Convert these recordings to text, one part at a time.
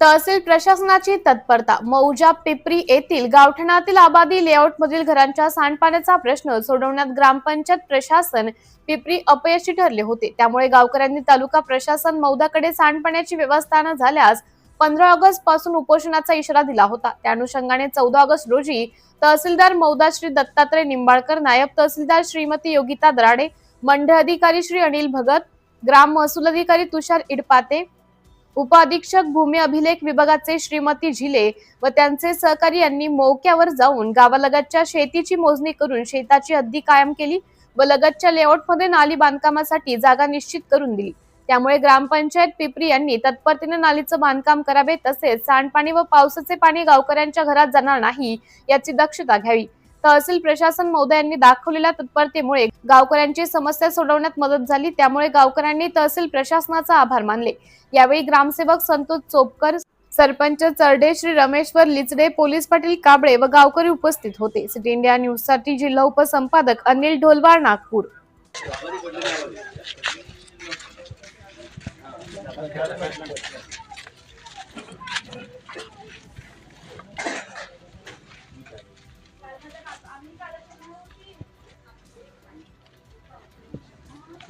तहसील प्रशासनाची तत्परता. मौजा पिपरी येथील गावठणातील आबादी लेआउट मधील घरांच्या सांडपाण्याचा प्रश्न सोडवण्यात ग्रामपंचायत प्रशासन पिपरी अपयशी ठरले होते. त्यामुळे गावकऱ्यांनी तालुका प्रशासन मौदाकडे सांडपाण्याची व्यवस्था न झाल्यास पंधरा ऑगस्टपासून उपोषणाचा इशारा दिला होता. त्या अनुषंगाने चौदा ऑगस्ट रोजी तहसीलदार मौदा श्री दत्तात्रय निंबाळकर नायब तहसीलदार श्रीमती योगिता दराडे मंडळ अधिकारी श्री अनिल भगत ग्राम महसूल अधिकारी तुषार इडपाते उपअधीक्षक भूमी अभिलेख विभागाचे श्रीमती झिले व त्यांचे सहकारी यांनी मौक्यावर जाऊन गावालगतच्या शेतीची मोजणी करून शेताची हद्दी कायम केली व लगतच्या लेआउटमध्ये नाली बांधकामासाठी जागा निश्चित करून दिली. त्यामुळे ग्रामपंचायत पिपरी यांनी तत्परतेने नालीचं बांधकाम करावे तसेच सांडपाणी व पावसाचे पाणी गावकऱ्यांच्या घरात जाणार नाही याची दक्षता घ्यावी. तहसील प्रशासन महोदयांनी दाखवलेल्या तत्परतेमुळे गावकऱ्यांची समस्या सोडवण्यात मदत झाली. त्यामुळे गावकऱ्यांनी तहसील प्रशासनाचा आभार मानले. यावेळी ग्रामसेवक संतोष चोपकर सरपंच चरडे श्री रमेश्वर लिचडे पोलीस पाटील काबळे व गावकरी उपस्थित होते. सिटी इंडिया न्यूजसाठी जिल्हा उपसंपादक अनिल ढोलवार नागपूर.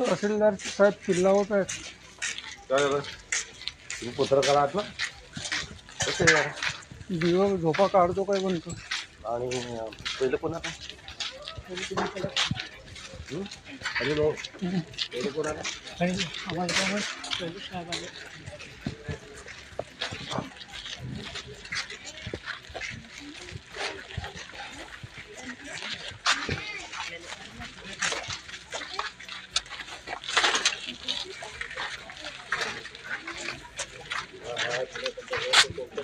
तहसीलदार साहेब चिल्लावत आहेत काय झालं? तुम्ही पत्रकार आहात ना कसे आहे यार? दिवस झोपा काढतो काय म्हणतो? आणि अं, पहिलं कोण आता हं? अरे भाऊ पहिलं कोण आता आम्हाला काय माहीत?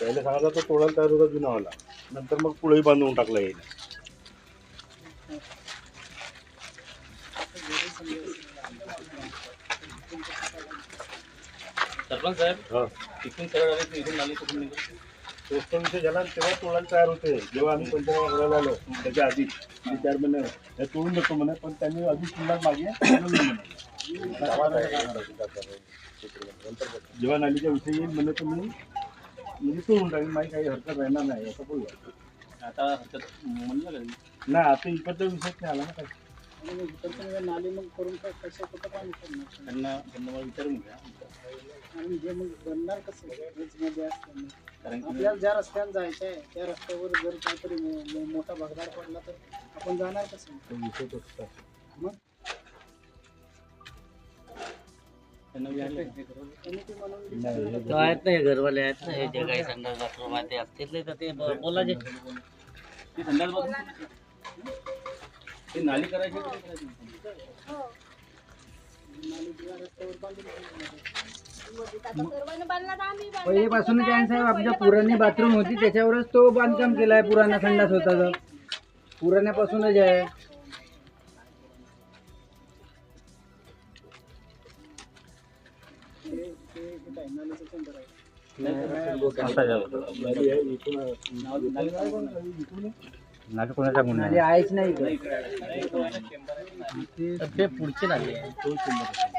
पहिले सांगायला तर तोडायला तयार होता जुनावाला. नंतर मग पुढेही बांधून टाकला येईल सरपंच साहेब हा. तिथून सरळ आले तर इथून नाली कुठून निघाली? तोच विषय झाला आणि तेव्हा तोडायला तयार होते. जेव्हा आम्ही पंचनामा करायला आलो त्याच्या आधी तीन चार महिने हे तोडून देतो म्हणे पण त्यांनी अजून किल्ला मागे. जेव्हा नालीच्या विषयी येईल म्हणे तुम्ही म्हणजे तोडून टाकेल माझी काही हरकत राहणार नाही असं बोलला आता हरकत म्हणलं का? नाही आता इकडचा विषयच नाही आला ना काही. नाली मग करून काय कसं कुठं पाणी त्यांना त्यांना मला विचारून घ्या. आणि जे मग बनणार कसं? मध्ये असताना कारण की आपल्याला ज्या रस्त्याने जायचं आहे त्या रस्त्यावर जर काहीतरी मो- मोठा भगदाड पडला तर आपण जाणार कसं? तो विषय तोच आहे. मग? त्यांना विचारलं कमिटी म्हणून नाही, हे तो आहेत ना हे घरवाले आहेत ना हे जे काही संडास बाथरूम आहे ते असतील नाही तर ते ब- बोलायचे ती संडास बाथरूम? ते नाली करायची का ते करायची? पहिलेपासून काय साहेब आमच्या पुराणी बाथरूम होती त्याच्यावरच तो बांधकाम केलाय पुराणा संडास होता तर पुराण्यापासूनच आहे नाली आहे, इथून आहे. नाली आहे कोण? इथून आहे. नाली आहेच नाही. तर ते पुढचे नाले तो शंभर आहे.